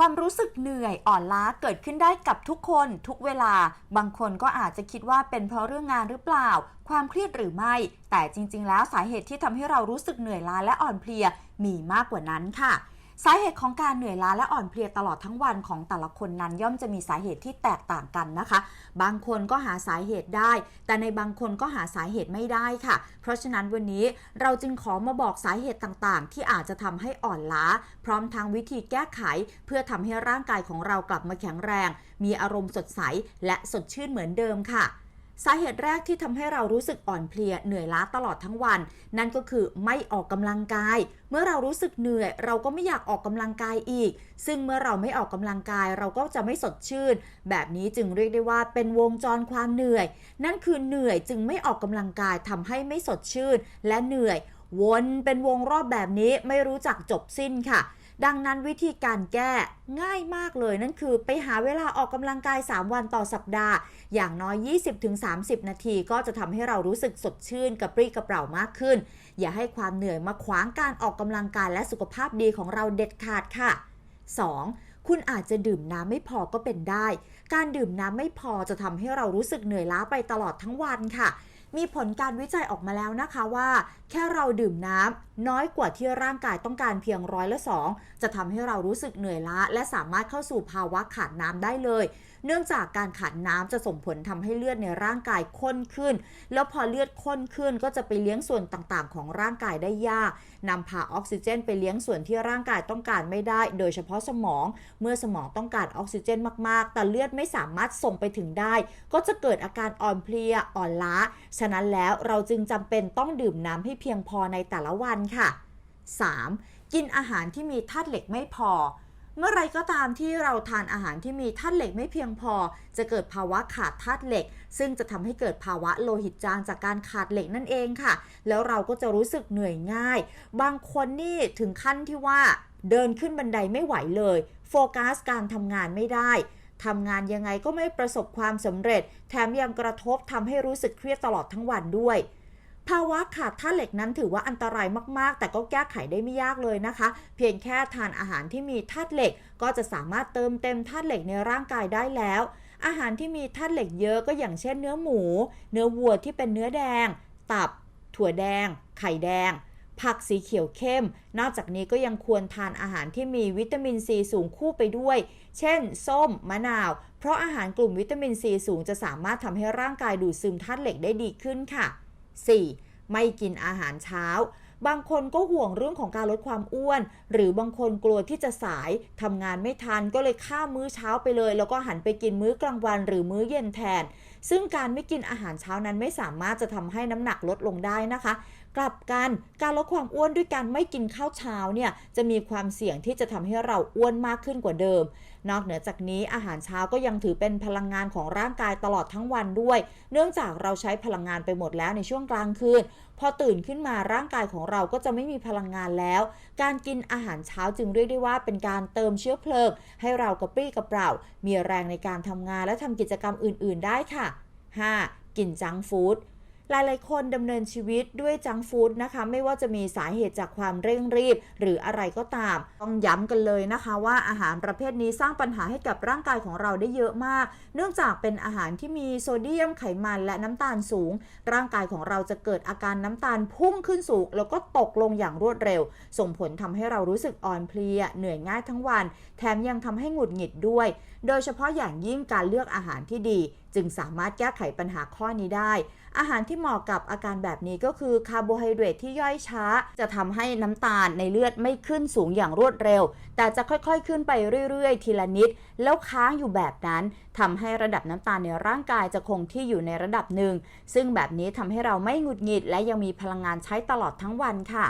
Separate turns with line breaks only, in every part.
ความรู้สึกเหนื่อยอ่อนล้าเกิดขึ้นได้กับทุกคนทุกเวลา บางคนก็อาจจะคิดว่าเป็นเพราะเรื่องงานหรือเปล่า ความเครียดหรือไม่ แต่จริง ๆ แล้วสาเหตุที่ทำให้เรารู้สึกเหนื่อยล้าและอ่อนเพลียมีมากกว่านั้นค่ะ สาเหตุของการเหนื่อยล้าและอ่อนเพลียตลอดทั้งวันของแต่ละคนนั้น ย่อมจะมีสาเหตุที่แตกต่างกันนะคะ บางคนก็หาสาเหตุได้ แต่ในบางคนก็หาสาเหตุไม่ได้ค่ะ เพราะฉะนั้นวันนี้เราจึงขอมาบอกสาเหตุต่างๆ ที่อาจจะทำให้อ่อนล้า พร้อมทั้งวิธีแก้ไข เพื่อทำให้ร่างกายของเรากลับมาแข็งแรง มีอารมณ์สดใส และสดชื่นเหมือนเดิมค่ะ สาเหตุแรกที่ทำให้เรารู้สึกอ่อนเพลียเหนื่อยล้าตลอดทั้งวัน นั่นก็คือไม่ออกกำลังกาย เมื่อเรารู้สึกเหนื่อย เราก็ไม่อยากออกกำลังกายอีก ซึ่งเมื่อเราไม่ออกกำลังกาย เราก็จะไม่สดชื่น แบบนี้จึงเรียกได้ว่าเป็นวงจรความเหนื่อย นั่นคือเหนื่อยจึงไม่ออกกำลังกายทำให้ไม่สดชื่น และเหนื่อย วนเป็นวงรอบแบบนี้ไม่รู้จักจบสิ้นค่ะ ดังนั้นวิธีการแก้ง่ายมากเลยนั่นคือไปหาเวลาออกกำลังกาย 3 วันต่อสัปดาห์ อย่างน้อย 20-30 นาทีก็จะทำให้เรารู้สึกสดชื่นกระปรี้กระเปร่ามากขึ้น อย่าให้ความเหนื่อยมาขวางการออกกำลังกายและสุขภาพดีของเราเด็ดขาดค่ะ 2. คุณอาจจะดื่มน้ำไม่พอก็เป็นได้ การดื่มน้ำไม่พอจะทำให้เรารู้สึกเหนื่อยล้าไปตลอดทั้งวันค่ะ มีผลการวิจัยออกมาแล้วนะคะว่า แค่เราดื่มน้ำ น้อยกว่าที่ร่างกายต้องการเพียงร้อยละสองจะทำให้เรารู้สึกเหนื่อยล้า และสามารถเข้าสู่ภาวะขาดน้ำได้เลย เนื่องจากการขาดน้ำจะส่งผลทำให้เลือดในร่างกายข้นขึ้น แล้วพอเลือดข้นขึ้นก็จะไปเลี้ยงส่วนต่างๆ ของร่างกายได้ยากนำพาออกซิเจนไปเลี้ยงส่วนที่ร่างกายต้องการไม่ได้ โดยเฉพาะสมอง เมื่อสมองต้องการออกซิเจนมากๆ แต่เลือดไม่สามารถส่งไปถึงได้ ก็จะเกิดอาการอ่อนเพลียอ่อนล้า ฉะนั้นแล้วเราจึงจำเป็นต้องดื่มน้ำให้เพียงพอในแต่ละวันค่ะ 3. กินอาหารที่มีธาตุเหล็กไม่พอ เมื่อไรก็ตามที่เราทานอาหารที่มีธาตุเหล็กไม่เพียงพอ จะเกิดภาวะขาดธาตุเหล็ก ซึ่งจะทำให้เกิดภาวะโลหิตจางจากการขาดเหล็กนั่นเองค่ะ แล้วเราก็จะรู้สึกเหนื่อยง่าย บางคนนี่ถึงขั้นที่ว่า เดินขึ้นบันไดไม่ไหวเลย โฟกัสการทำงานไม่ได้ทำงานยังไงก็ไม่ประสบความสำเร็จ แถมยังกระทบทำให้รู้สึกเครียดตลอดทั้งวันด้วย ภาวะขาดธาตุเหล็กนั้นถือว่าอันตรายมากๆ แต่ก็แก้ไขได้ไม่ยากเลยนะคะ เพียงแค่ทานอาหารที่มีธาตุเหล็ก ก็จะสามารถเติมเต็มธาตุเหล็กในร่างกายได้แล้ว อาหารที่มีธาตุเหล็กเยอะก็อย่างเช่นเนื้อหมู เนื้อวัวที่เป็นเนื้อแดง ตับ ถั่วแดง ไข่แดงผักสีเขียวเข้ม นอกจากนี้ก็ยังควรทานอาหารที่มีวิตามินซีสูงคู่ไปด้วย เช่น ส้ม มะนาว เพราะอาหารกลุ่มวิตามินซีสูงจะสามารถทำให้ร่างกายดูดซึมธาตุเหล็กได้ดีขึ้นค่ะ 4. ไม่กินอาหารเช้า บางคนก็ห่วงเรื่องของการลดความอ้วน หรือบางคนกลัวที่จะสายทำงานไม่ทันก็เลยข้ามมื้อเช้าไปเลย แล้วก็หันไปกินมื้อกลางวันหรือมื้อเย็นแทน ซึ่งการไม่กินอาหารเช้านั้นไม่สามารถจะทำให้น้ำหนักลดลงได้นะคะ กลับกันการลดความอ้วนด้วยการไม่กินข้าวเช้าเนี่ยจะมีความเสี่ยงที่จะทำให้เราอ้วนมากขึ้นกว่าเดิม นอกเหนือจากนี้อาหารเช้าก็ยังถือเป็นพลังงานของร่างกายตลอดทั้งวันด้วย เนื่องจากเราใช้พลังงานไปหมดแล้วในช่วงกลางคืน พอตื่นขึ้นมาร่างกายของเราก็จะไม่มีพลังงานแล้ว การกินอาหารเช้าจึงเรียกได้ว่าเป็นการเติมเชื้อเพลิง ให้เรากระปรี้กระเปร่า มีแรงในการทำงานและทำกิจกรรมอื่น ๆ ได้ค่ะ 5. กินจังฟู้ด หลายๆ คนดำเนินชีวิตด้วยจังฟู้ดนะคะ ไม่ว่าจะมีสาเหตุจากความเร่งรีบ หรืออะไรก็ตาม ต้องย้ำกันเลยนะคะ ว่าอาหารประเภทนี้สร้างปัญหาให้กับร่างกายของเราได้เยอะมาก เนื่องจากเป็นอาหารที่มีโซเดียมไขมันและน้ำตาลสูง ร่างกายของเราจะเกิดอาการน้ำตาลพุ่งขึ้นสูง แล้วก็ตกลงอย่างรวดเร็ว ส่งผลทำให้เรารู้สึกอ่อนเพลียเหนื่อยง่ายทั้งวัน แถมยังทำให้หงุดหงิดด้วย โดยเฉพาะอย่างยิ่งการเลือกอาหารที่ดี จึงสามารถแก้ไขปัญหาข้อนี้ได้อาหารที่เหมาะกับอาการแบบนี้ก็คือคาร์โบไฮเดรตที่ย่อยช้า จะทำให้น้ำตาลในเลือดไม่ขึ้นสูงอย่างรวดเร็ว แต่จะค่อยๆขึ้นไปเรื่อยๆ ทีละนิด แล้วค้างอยู่แบบนั้นทำให้ระดับน้ำตาลในร่างกายจะคงที่อยู่ในระดับหนึ่ง ซึ่งแบบนี้ทำให้เราไม่หงุดหงิด และยังมีพลังงานใช้ตลอดทั้งวันค่ะ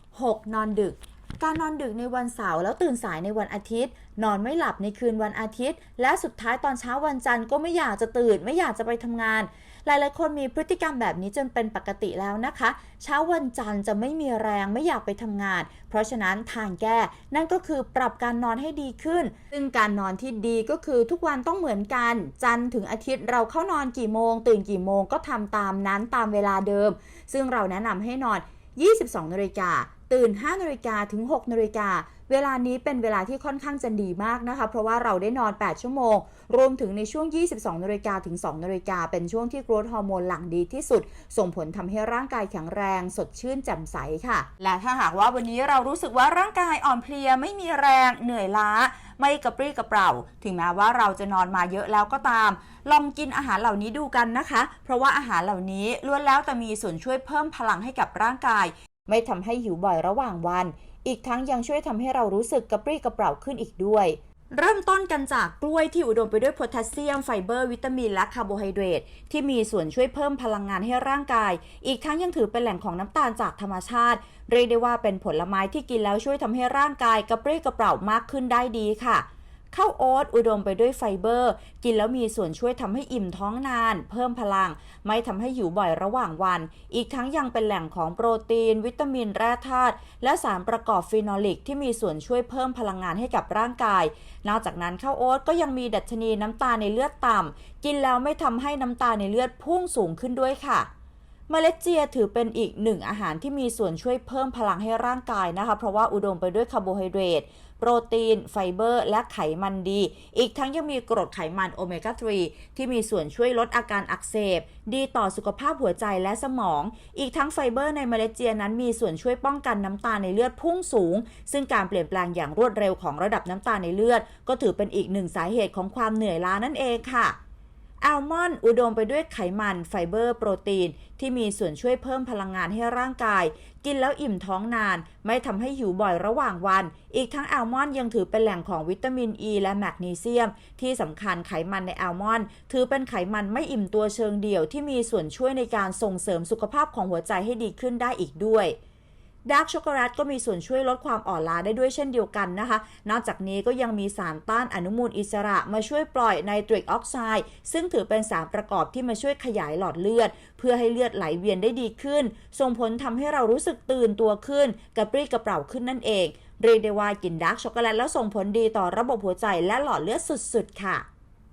6. นอนดึกการนอนดึกในวันเสาร์แล้วตื่นสายในวันอาทิตย์ นอนไม่หลับในคืนวันอาทิตย์ และสุดท้ายตอนเช้าวันจันทร์ก็ไม่อยากจะตื่น ไม่อยากจะไปทำงาน หลายๆ คนมีพฤติกรรมแบบนี้จนเป็นปกติแล้วนะคะ เช้าวันจันทร์จะไม่มีแรงไม่อยากไปทำงาน เพราะฉะนั้นทางแก้ นั่นก็คือปรับการนอนให้ดีขึ้น ซึ่งการนอนที่ดีก็คือทุกวันต้องเหมือนกัน จันทร์ถึงอาทิตย์เราเข้านอนกี่โมง ตื่นกี่โมงก็ทำตามนั้นตามเวลาเดิม ซึ่งเราแนะนำให้นอน 22นาฬิกา ตื่น 5นาฬิกาถึง 6นาฬิกาเวลานี้เป็นเวลาที่ค่อนข้างจะดีมากนะคะ เพราะว่าเราได้นอน 8 ชั่วโมง รวมถึงในช่วง 22นาฬิกาถึง 2นาฬิกาเป็นช่วงที่กรดฮอร์โมนหลั่งดีที่สุด ส่งผลทำให้ร่างกายแข็งแรง สดชื่นแจ่มใสค่ะ และถ้าหากว่าวันนี้เรารู้สึกว่าร่างกายอ่อนเพลียไม่มีแรงเหนื่อยล้า ไม่กระปรี้กระเปร่า ถึงแม้ว่าเราจะนอนมาเยอะแล้วก็ตาม ลองกินอาหารเหล่านี้ดูกันนะคะ เพราะว่าอาหารเหล่านี้ล้วนแล้วแต่มีส่วนช่วยเพิ่มพลังให้กับร่างกาย ไม่ทำให้หิวบ่อยระหว่างวัน อีกทั้งยังช่วยทำให้เรารู้สึกกระปรี้กระเปร่าขึ้นอีกด้วยเริ่มต้นกันจากกล้วยที่อุดมไปด้วยโพแทสเซียม ไฟเบอร์ วิตามิน และคาร์โบไฮเดรตที่มีส่วนช่วยเพิ่มพลังงานให้ร่างกาย อีกทั้งยังถือเป็นแหล่งของน้ำตาลจากธรรมชาติ เรียกได้ว่าเป็นผลไม้ที่กินแล้วช่วยทำให้ร่างกายกระปรี้กระเปร่ามากขึ้นได้ดีค่ะ ข้าวโอ๊ตอุดมไปด้วยไฟเบอร์ กินแล้วมีส่วนช่วยทำให้อิ่มท้องนาน เพิ่มพลัง ไม่ทำให้หิวบ่อยระหว่างวัน อีกทั้งยังเป็นแหล่งของโปรตีน วิตามินแร่ธาตุและสารประกอบฟีนอลิกที่มีส่วนช่วยเพิ่มพลังงานให้กับร่างกาย นอกจากนั้นข้าวโอ๊ตก็ยังมีดัชนีน้ำตาลในเลือดต่ำกินแล้วไม่ทำให้น้ำตาลในเลือดพุ่งสูงขึ้นด้วยค่ะ เมล็ดเจียถือเป็นอีกหนึ่งอาหารที่มีส่วนช่วยเพิ่มพลังให้ร่างกายนะคะ เพราะว่าอุดมไปด้วยคาร์โบไฮเดรตโปรตีน ไฟเบอร์ และไขมันดี อีกทั้งยังมีกรดไขมันโอเมก้า 3 ที่มีส่วนช่วยลดอาการอักเสบ ดีต่อสุขภาพหัวใจและสมอง อีกทั้งไฟเบอร์ในเมล็ดเจียนั้นมีส่วนช่วยป้องกันน้ำตาลในเลือดพุ่งสูง ซึ่งการเปลี่ยนแปลงอย่างรวดเร็วของระดับน้ำตาลในเลือด ก็ถือเป็นอีกหนึ่งสาเหตุของความเหนื่อยล้านั่นเองค่ะ อัลมอนด์อุดมไปด้วยไขมัน ไฟเบอร์ โปรตีน ที่มีส่วนช่วยเพิ่มพลังงานให้ร่างกาย กินแล้วอิ่มท้องนาน ไม่ทำให้หิวบ่อยระหว่างวัน อีกทั้งอัลมอนด์ยังถือเป็นแหล่งของวิตามินอ e ีและแมกนีเซียม ที่สำคัญไขมันในอัลมอนด์ถือเป็นไขมันไม่อิ่มตัวเชิงเดี่ยวที่มีส่วนช่วยในการส่งเสริมสุขภาพของหัวใจให้ดีขึ้นได้อีกด้วย ดาร์กช็อกโกแลตก็มีส่วนช่วยลดความอ่อนล้าได้ด้วยเช่นเดียวกันนะคะ นอกจากนี้ก็ยังมีสารต้านอนุมูลอิสระมาช่วยปล่อยไนตริกออกไซด์ซึ่งถือเป็นสารประกอบที่มาช่วยขยายหลอดเลือด เพื่อให้เลือดไหลเวียนได้ดีขึ้น ส่งผลทำให้เรารู้สึกตื่นตัวขึ้น กระปรี้กระเปร่าขึ้นนั่นเองเรียกได้ว่ากินดาร์กช็อกโกแลตแล้วส่งผลดีต่อระบบหัวใจและหลอดเลือดสุดๆ ค่ะ